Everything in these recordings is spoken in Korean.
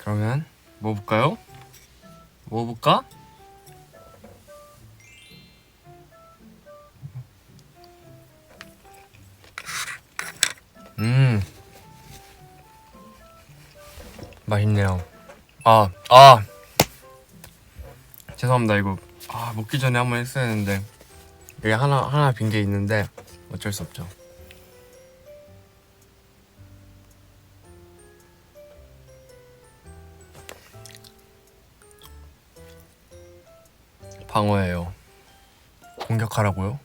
그러면 뭐 볼까요? 뭐 볼까? 음 맛있네요. 아 아. 죄송합니다 이거 아 먹기 전에 한번 했어야 했는데 여기 하나 하나 빈 게 있는데 어쩔 수 없죠. 방어예요. 공격하라고요?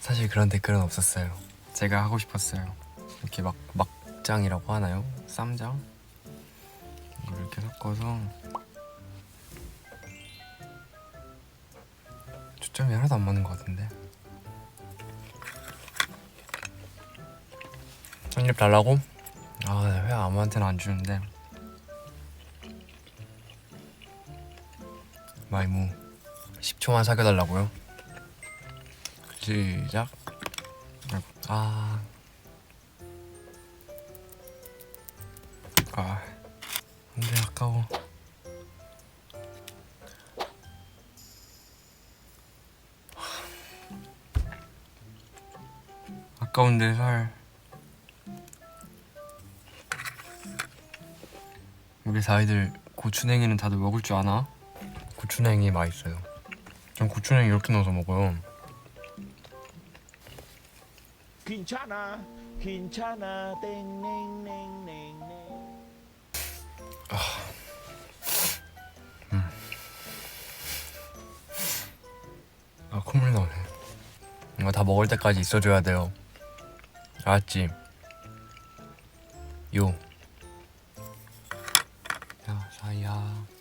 사실 그런 댓글은 없었어요. 제가 하고 싶었어요. 이렇게 막 막장이라고 하나요? 쌈장? 이걸 이렇게 섞어서 초점이 하나도 안 맞는 것 같은데. 한입 달라고? 아, 나회 아무한테나 안 주는데. 마이무 10초만 사겨달라고요? 시작. 아. 아. 안돼 아까워. 아까운데 살. 우리 사이들 고추냉이는 다들 먹을 줄 아나? 고추냉이 맛있어요. 전 고추냉이 이렇게 넣어서 먹어요. 괜찮아 괜찮아 땡땡땡땡땡 아 콧물 나오네. 이거 다 먹을 때까지 있어줘야 돼요. 알았지? 요. 야 사이야.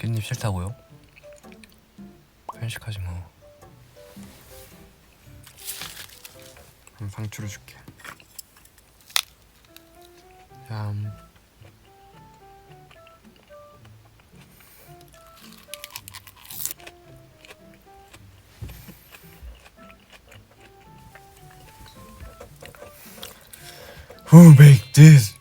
깻잎 싫다고요? 편식하지 뭐. 그럼 상추를 줄게. 참. Who make this?